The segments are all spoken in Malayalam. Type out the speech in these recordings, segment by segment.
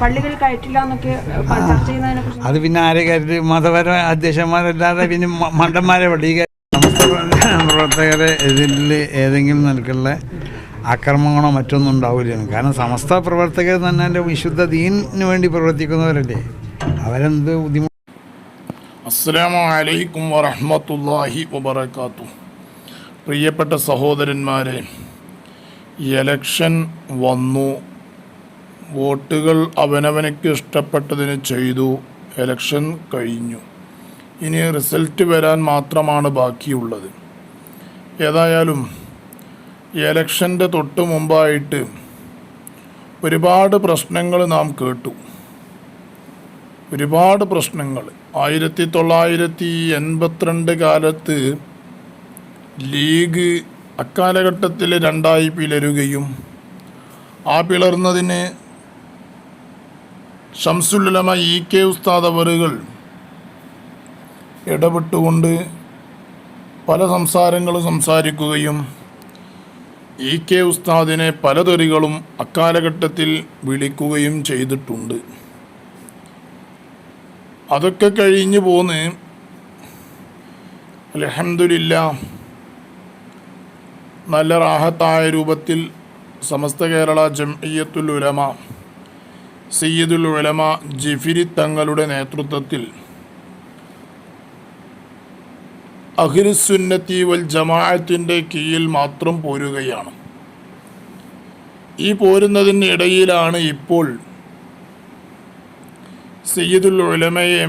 പള്ളികൾ കയറ്റില്ല എന്നൊക്കെ ചർച്ച ചെയ്യുന്നതിനെ കുറിച്ച് അത് പിന്നെ ആരെ കരുതി? മതപര അധ്യക്ഷന്മാരല്ലാതെ പിന്നെ മണ്ടന്മാരെ സമസ്ത പ്രവർത്തകരെ ഇതിൽ ഏതെങ്കിലും നിലക്കുള്ള അക്രമങ്ങളോ മറ്റൊന്നും ഉണ്ടാവില്ല. കാരണം സമസ്ത പ്രവർത്തകർ തന്നെ എന്റെ വിശുദ്ധ ദീനിന് വേണ്ടി പ്രവർത്തിക്കുന്നവരല്ലേ? അവരെന്ത് ബുദ്ധിമുട്ട് അസ്സലാമു അലൈക്കും വറഹ്മത്തുള്ളാഹി വബറകാത്തു പ്രിയപ്പെട്ട സഹോദരന്മാരെ എലക്ഷൻ വന്നു. വോട്ടുകൾ അവനവനക്ക് ഇഷ്ടപ്പെട്ടതിന് ചെയ്തു. എലക്ഷൻ കഴിഞ്ഞു. ഇനി റിസൾട്ട് വരാൻ മാത്രമാണ് ബാക്കിയുള്ളത്. ഏതായാലും എലക്ഷന്റെ തൊട്ട് മുമ്പായിട്ട് ഒരുപാട് പ്രശ്നങ്ങൾ നാം കേട്ടു. ഒരുപാട് പ്രശ്നങ്ങൾ. ആയിരത്തി തൊള്ളായിരത്തി എൺപത്തിരണ്ട് കാലത്ത് ലീഗ് അക്കാലഘട്ടത്തിൽ രണ്ടായി പിളരുകയും ആ പിളർന്നതിന് ഷംസുലുലമ ഇ കെ ഉസ്താദ് അവറുകൾ ഇടപെട്ടുകൊണ്ട് പല സംസാരങ്ങളും സംസാരിക്കുകയും ഇ കെ ഉസ്താദിനെ പലതെറികളും അക്കാലഘട്ടത്തിൽ വിളിക്കുകയും ചെയ്തിട്ടുണ്ട്. അതൊക്കെ കഴിഞ്ഞു പോന്ന് അലഹമില്ല നല്ല റാഹത്തായ രൂപത്തിൽ സമസ്ത കേരള ജംഇയ്യത്തുൽ ഉലമ സയ്യിദുൽ ഉലമ ജിഫിരി തങ്ങളുടെ നേതൃത്വത്തിൽ അഖിലുസുന്നത്തി വൽ ജമാഅത്തിന്റെ കീഴിൽ മാത്രം പോരുകയാണ്. ഈ പോരുന്നതിനിടയിലാണ് ഇപ്പോൾ സയ്യിദുൽ ഉലമയെ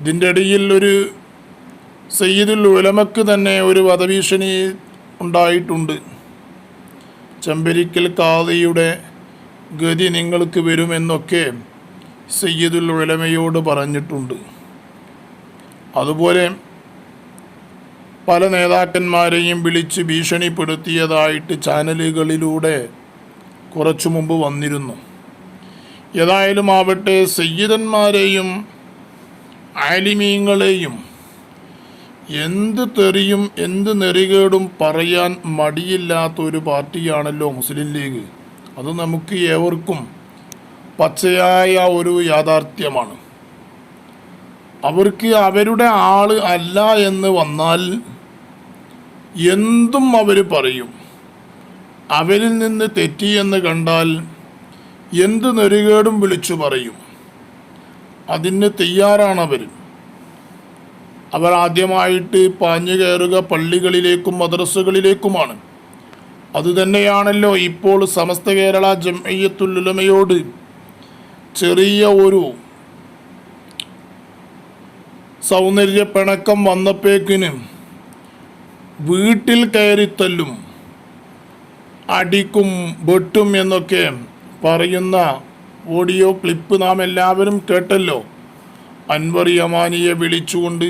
ഇതിന്റെ ഇടയിൽ ഒരു സയ്യിദുൽ ഉലമക്ക് തന്നെ ഒരു വധഭീഷണി ഉണ്ടായിട്ടുണ്ട്. ചെമ്പരിക്കൽ കാതിയുടെ ഗതി നിങ്ങൾക്ക് വരുമെന്നൊക്കെ സയ്യിദുൽ ഉലമയോട് പറഞ്ഞിട്ടുണ്ട്. അതുപോലെ പല നേതാക്കന്മാരെയും വിളിച്ച് ഭീഷണിപ്പെടുത്തിയതായിട്ട് ചാനലുകളിലൂടെ കുറച്ചു മുമ്പ് വന്നിരുന്നു. ഏതായാലും ആവട്ടെ സയ്യിദന്മാരെയും ആലിമീങ്ങളെയും എന്ത് തെറിയും എന്ത് നെറികേടും പറയാൻ മടിയില്ലാത്ത ഒരു പാർട്ടിയാണല്ലോ മുസ്ലിം ലീഗ്. അത് നമുക്ക് ഏവർക്കും പച്ചയായ ഒരു യാഥാർത്ഥ്യമാണ്. അവർക്ക് അവരുടെ ആൾ അല്ല എന്ന് വന്നാൽ എന്തും അവർ പറയും. അവരിൽ നിന്ന് തെറ്റിയെന്ന് കണ്ടാൽ എന്ത് നെറികേടും വിളിച്ചു പറയും. അതിന് തയ്യാറാണവർ അവർ ആദ്യമായിട്ട് പാഞ്ഞു കയറുക പള്ളികളിലേക്കും മദ്രസകളിലേക്കുമാണ്. അതുതന്നെയാണല്ലോ ഇപ്പോൾ സമസ്ത കേരള ജംഅയ്യത്തുലുലമയോട് ചെറിയ ഒരു സൗന്ദര്യ പിണക്കം വന്നപ്പോക്കിന് വീട്ടിൽ കയറിത്തല്ലും അടിക്കും വെട്ടും എന്നൊക്കെ പറയുന്ന ഓഡിയോ ക്ലിപ്പ് നാം എല്ലാവരും കേട്ടല്ലോ. അൻവർ യമാനിയെ വിളിച്ചുകൊണ്ട്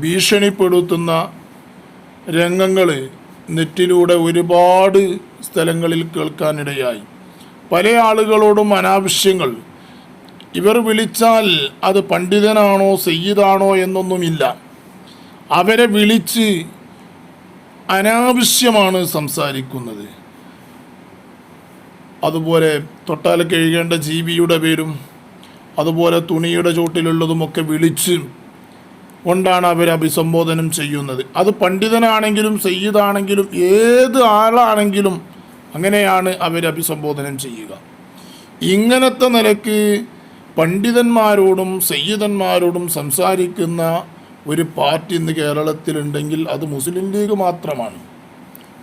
ഭീഷണിപ്പെടുത്തുന്ന രംഗങ്ങൾ നെറ്റിലൂടെ ഒരുപാട് സ്ഥലങ്ങളിൽ കേൾക്കാനിടയായി. പല ആളുകളോടും അനാവശ്യങ്ങൾ. ഇവർ വിളിച്ചാൽ അത് പണ്ഡിതനാണോ സയ്യിദാണോ എന്നൊന്നുമില്ല. അവരെ വിളിച്ച് അനാവശ്യമാണ് സംസാരിക്കുന്നത്. അതുപോലെ തൊട്ടാൽ കഴുകേണ്ട ജീവിയുടെ പേരും അതുപോലെ തുണിയുടെ ചോട്ടിലുള്ളതുമൊക്കെ വിളിച്ച് കൊണ്ടാണ് അവർ അഭിസംബോധനം ചെയ്യുന്നത്. അത് പണ്ഡിതനാണെങ്കിലും സയ്യിദാണെങ്കിലും ഏത് ആളാണെങ്കിലും അങ്ങനെയാണ് അവർ അഭിസംബോധനം ചെയ്യുക. ഇങ്ങനത്തെ നിലയ്ക്ക് പണ്ഡിതന്മാരോടും സയ്യിദന്മാരോടും സംസാരിക്കുന്ന ഒരു പാർട്ടി ഇന്ന് കേരളത്തിലുണ്ടെങ്കിൽ അത് മുസ്ലിം ലീഗ് മാത്രമാണ്.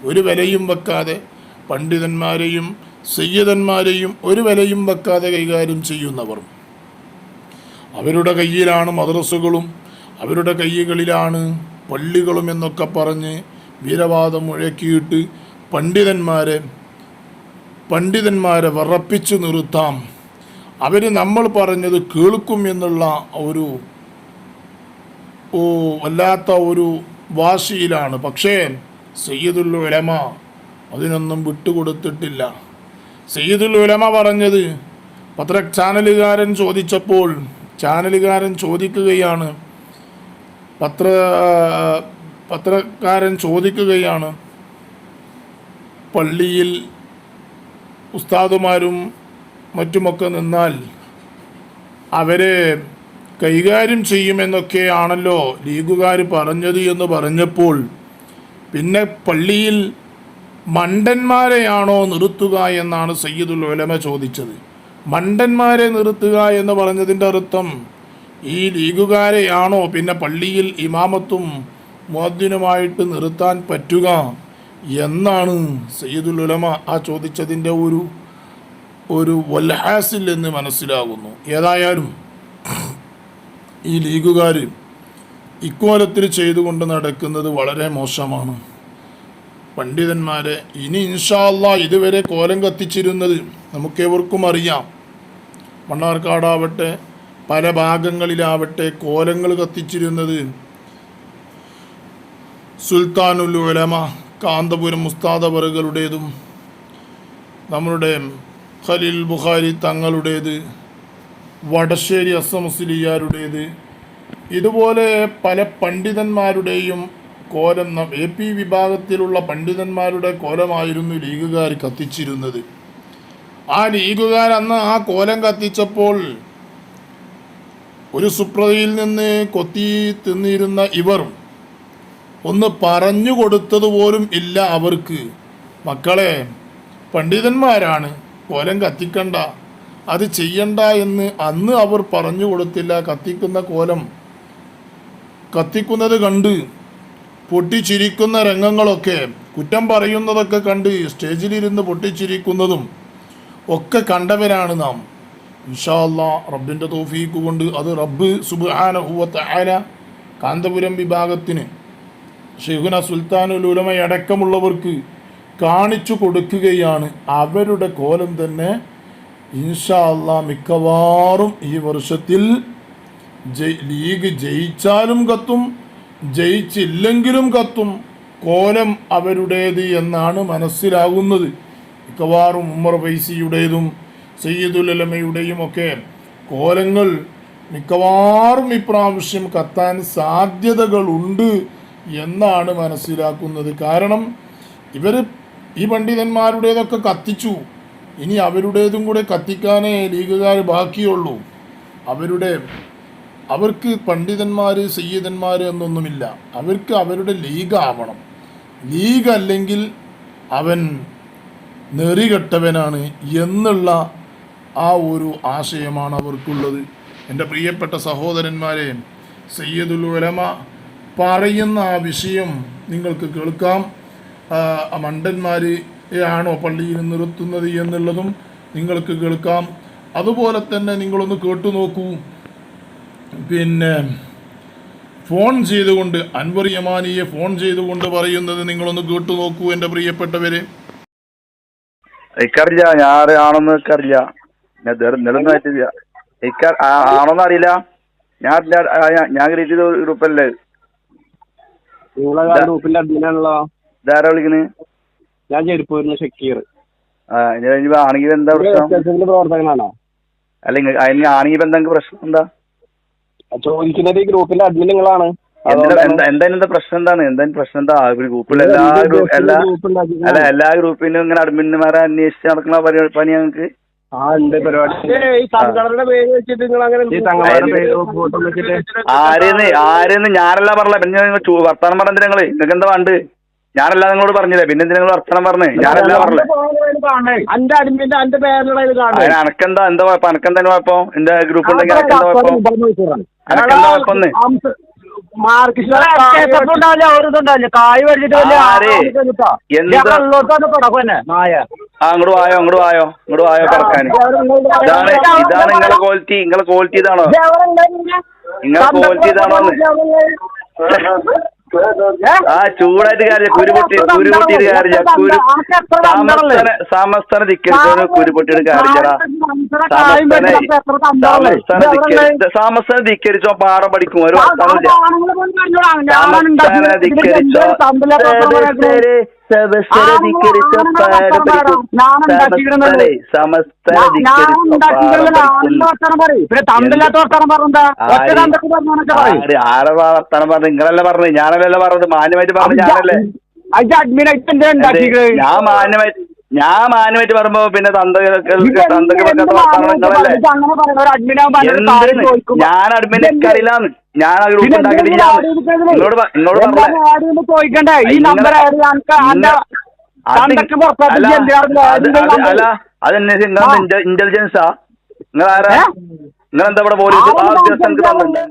ഒരു വിലയും വെക്കാതെ പണ്ഡിതന്മാരെയും സയ്യിദന്മാരെയും ഒരു വിലയും വെക്കാതെ കൈകാര്യം ചെയ്യുന്നവർ. അവരുടെ കയ്യിലാണ് മദ്രസകളും അവരുടെ കൈകളിലാണ് പള്ളികളും എന്നൊക്കെ പറഞ്ഞ് വീരവാദം മുഴക്കിയിട്ട് പണ്ഡിതന്മാരെ പണ്ഡിതന്മാരെ വിറപ്പിച്ചു നിർത്താം. അവർ നമ്മൾ പറഞ്ഞത് കേൾക്കും എന്നുള്ള ഒരു ഓ വല്ലാത്ത ഒരു വാശിയിലാണ്. പക്ഷേ സയ്യിദുൽ ഉലമ അതിനൊന്നും വിട്ടുകൊടുത്തിട്ടില്ല. സയ്യിദുൽ ഉലമ പറഞ്ഞത് പത്ര ചാനലുകാരൻ ചോദിച്ചപ്പോൾ ചാനലുകാരൻ ചോദിക്കുകയാണ് പത്ര പത്രക്കാരൻ ചോദിക്കുകയാണ് പള്ളിയിൽ ഉസ്താദുമാരും മറ്റുമൊക്കെ നിന്നാൽ അവരെ കൈകാര്യം ചെയ്യുമെന്നൊക്കെയാണല്ലോ ലീഗുകാർ പറഞ്ഞത് എന്ന് പറഞ്ഞപ്പോൾ പിന്നെ പള്ളിയിൽ മണ്ടന്മാരെയാണോ നിർത്തുക എന്നാണ് സയ്യിദുൽ ഉലമ ചോദിച്ചത്. മണ്ടന്മാരെ നിർത്തുക എന്ന് പറഞ്ഞതിന്റെ അർത്ഥം ഈ ലീഗുകാരെയാണോ പിന്നെ പള്ളിയിൽ ഇമാമത്തും മുഅദ്ദിനുമായിട്ട് നിർത്താൻ പറ്റുക എന്നാണ് സയ്യിദുൽ ഉലമ ആ ചോദിച്ചതിന്റെ ഒരു ഒരു വൽഹാസിൽ എന്ന് മനസ്സിലാകുന്നു. ഏതായാലും ഈ ലീഗുകാർ ഇക്കോലത്തിൽ ചെയ്തുകൊണ്ട് നടക്കുന്നത് വളരെ മോശമാണ്. പണ്ഡിതന്മാരെ ഇനി ഇൻഷാല്ല ഇതുവരെ കോലം കത്തിച്ചിരുന്നത് നമുക്കേവർക്കും അറിയാം. മണ്ണാർക്കാടാവട്ടെ പല ഭാഗങ്ങളിലാവട്ടെ കോലങ്ങൾ കത്തിച്ചിരുന്നത് സുൽത്താനുൽ ഉലമ കാന്തപുരം മുസ്താദവറുകളുടേതും നമ്മളുടെ ഖലീൽ ബുഖാരി തങ്ങളുടേത് വടശ്ശേരി അസമുസ്ലിയാരുടേത് ഇതുപോലെ പല പണ്ഡിതന്മാരുടെയും കോലം എ പി വിഭാഗത്തിലുള്ള പണ്ഡിതന്മാരുടെ കോലമായിരുന്നു ലീഗുകാർ കത്തിച്ചിരുന്നത്. ആ ലീഗുകാർ അന്ന് ആ കോലം കത്തിച്ചപ്പോൾ ഒരു സുപ്രതയിൽ നിന്ന് കൊത്തി തിന്നിരുന്ന ഇവർ ഒന്ന് പറഞ്ഞു കൊടുത്തതുപോലും ഇല്ല അവർക്ക്. മക്കളെ പണ്ഡിതന്മാരാണ് കോലം കത്തിക്കണ്ട അത് ചെയ്യണ്ട എന്ന് അന്ന് അവർ പറഞ്ഞു കൊടുത്തില്ല. കത്തിക്കുന്ന കോലം കത്തിക്കുന്നത് കണ്ട് പൊട്ടിച്ചിരിക്കുന്ന രംഗങ്ങളൊക്കെ കുറ്റം പറയുന്നതൊക്കെ കണ്ട് സ്റ്റേജിലിരുന്ന് പൊട്ടിച്ചിരിക്കുന്നതും ഒക്കെ കണ്ടവരാണ് നാം. ഇൻഷാല്ല റബ്ബിന്റെ തോഫീക്ക് കൊണ്ട് അത് റബ്ബ് സുബാന ആന കാന്തപുരം വിഭാഗത്തിന് ഷെഹുന സുൽത്താനുലുലമയടക്കമുള്ളവർക്ക് കാണിച്ചു കൊടുക്കുകയാണ്. അവരുടെ കോലം തന്നെ ഇൻഷാല്ല മിക്കവാറും ഈ വർഷത്തിൽ ലീഗ് ജയിച്ചാലും കത്തും ജയിച്ചില്ലെങ്കിലും കത്തും. കോലം അവരുടേത് എന്നാണ് മനസ്സിലാകുന്നത്. മിക്കവാറും ഉമ്മർ ഫൈസിയുടേതും സയ്യിദുലമയുടെയും ഒക്കെ കോലങ്ങൾ മിക്കവാറും ഇപ്രാവശ്യം കത്താൻ സാധ്യതകളുണ്ട് എന്നാണ് മനസ്സിലാക്കുന്നത്. കാരണം ഇവർ ഈ പണ്ഡിതന്മാരുടേതൊക്കെ കത്തിച്ചു. ഇനി അവരുടേതും കൂടെ കത്തിക്കാനേ ലീഗുകാർ ബാക്കിയുള്ളൂ. അവരുടെ അവർക്ക് പണ്ഡിതന്മാർ സയ്യിദന്മാർ എന്നൊന്നുമില്ല. അവർക്ക് അവരുടെ ലീഗ് ആവണം ലീഗ് അല്ലെങ്കിൽ അവൻ നെറികെട്ടവനാണ് എന്നുള്ള ആ ഒരു ആശയമാണ് അവർക്കുള്ളത്. എന്റെ പ്രിയപ്പെട്ട സഹോദരന്മാരെ സയ്യദുൽ ഉലമ പറയുന്ന ആ വിഷയം നിങ്ങൾക്ക് കേൾക്കാം. മണ്ടന്മാർ ആണോ പള്ളിയിൽ നിർത്തുന്നത് എന്നുള്ളതും നിങ്ങൾക്ക് കേൾക്കാം. അതുപോലെ തന്നെ നിങ്ങളൊന്ന് കേട്ടു നോക്കൂ. പിന്നെ ഫോൺ ചെയ്തുകൊണ്ട് അൻവർ യമാനിയെ ഫോൺ ചെയ്തുകൊണ്ട് പറയുന്നത് നിങ്ങളൊന്ന് കേട്ടു നോക്കൂ എന്റെ പ്രിയപ്പെട്ടവരെ. എനിക്കറിയില്ല ഞാൻ ആണെന്ന് എനിക്ക് ആണോന്ന് അറിയില്ല. ഞാൻ ഞാൻ- ക്രിയേറ്റ് ചെയ്ത ഗ്രൂപ്പല്ലേ നിങ്ങളെ ഇതാ. ഗ്രൂപ്പിന്റെ അഡ്മിനാണല്ലോ. ഇതാരാ വിളിക്കുന്നത് ഞാൻ ചെരുപ്പൂരിന് ഷക്കീർ. ആണെങ്കിൽ എന്താ പ്രശ്നം? പ്രവർത്തകനാണോ? അല്ല അതിന് ആണെങ്കിൽ എന്താ നിങ്ങക്ക് പ്രശ്നം? എന്താ? ചോദിക്കുന്നത് ഈ ഗ്രൂപ്പിന്റെ അഡ്മിൻ നിങ്ങളാണ്. എന്താ എന്താ എന്തായാലും എന്താ പ്രശ്നം? എന്താണ്? എന്തായാലും പ്രശ്നം? എന്താ ഗ്രൂപ്പിൽ എല്ലാ എല്ലാ അല്ല എല്ലാ ഗ്രൂപ്പിനും ഇങ്ങനെ അഡ്മിന്മാരെ അന്വേഷിച്ച് നടക്കുന്ന പണി ഞങ്ങൾക്ക് ആ ഉണ്ട് പരിപാടി. ഈ സംഘടനയുടെ പേര് വെച്ചിട്ട് നിങ്ങൾ അങ്ങനെ ഈ പേര് ഫോട്ടോ വെച്ചിട്ട്. ആരെന്ന് ആരെന്ന് ഞാനല്ല പറഞ്ഞ പിന്നെ നിങ്ങൾ ചു- വർത്താനം പറഞ്ഞ നിങ്ങൾ. നിങ്ങൾക്ക് എന്താ വേണ്ട ഞാനല്ല നിങ്ങളോട് പറഞ്ഞില്ലേ പിന്നെ എന്തിനാ നിങ്ങൾ വർത്താനം പറഞ്ഞേ ഞാനല്ല പറഞ്ഞേ അന്റെ അഡ്മിന്റെ അന്റെ പേരിലുള്ള ഇത് അതിന് അനക്കെന്താ എന്താ കുഴപ്പം? അനക്കെന്താ കുഴപ്പം? എന്റെ ഗ്രൂപ്പ് ഉണ്ടെങ്കിൽ അനക്കെന്താ കുഴപ്പം? അനക്കെന്താ കായ് ആര്? എന്താ? നായ ആ അങ്ങോട്ട് വായോ അങ്ങോട്ട് വായോ അങ്ങോട്ട് വായോ കിടക്കാൻ ഇതാണ് ഇതാണ് നിങ്ങളെ ക്വാളിറ്റി നിങ്ങളെ ക്വാളിറ്റി ഇതാണോ? നിങ്ങളെ ക്വാളിറ്റി ഇതാണോ ആ ചൂടായിട്ട് കാര്യമില്ല. കുരുപൊട്ടി കുരുപൊട്ടിയിട്ട് കാര്യമില്ല. കുരു സമസ്തന സമസ്തന ധിക്കരിച്ചവന് കുരുപൊട്ടിയിട്ട് കാര്യമില്ലടാ സമസ്തന സമസ്തന ധിക്കരിച്ച സമസ്തനെ ധിക്കരിച്ചോ പാറ പഠിക്കും. ഒരു സമസ്തന ധിക്കരിച്ചോ സദസ്സരെ സദസ്സരെ ധിക്കരിച്ചോ പാര പഠിക്കും സമസ്തനെ സമസ്തനെ ധിക്കരിച്ചോ പാര പഠിക്കും ആര് ആരെ വർത്താനം പറഞ്ഞു? നിങ്ങളല്ലേ പറഞ്ഞത് ഞാനല്ലല്ലോ പറഞ്ഞത്. മാന്യമായിട്ട് പറഞ്ഞു ഞാനല്ലേ? ഞാൻ മാന്യമായിട്ട് ഞാൻ മാനുമായിട്ട് പറയുമ്പോ പിന്നെ അഡ്മിനാകുമ്പോ എന്തിന്? ഞാൻ അഡ്മിനെ അറിയില്ലാന്ന് ഞാൻ ആ ഗ്രൂപ്പ് ഉണ്ടാക്കിയിട്ടില്ല നിങ്ങളോട് പ- നിങ്ങളോട് പറഞ്ഞേ ചോദിക്കണ്ടേ? ഈ നിങ്ങൾ- നമ്പർ നിങ്ങൾ- അത് തന്തക്ക് പുറത്താക്കി അല്ല, എന്തിനാണ് അത് അത് അല്ല അത് ആ. ഇന്റലിജൻസാ നിങ്ങൾ ആരാ ഏ? നിങ്ങൾ എന്താ ഇവിടെ പോലീസ്? ആ ഉദ്യോഗസ്ഥർക്ക് തന്നെ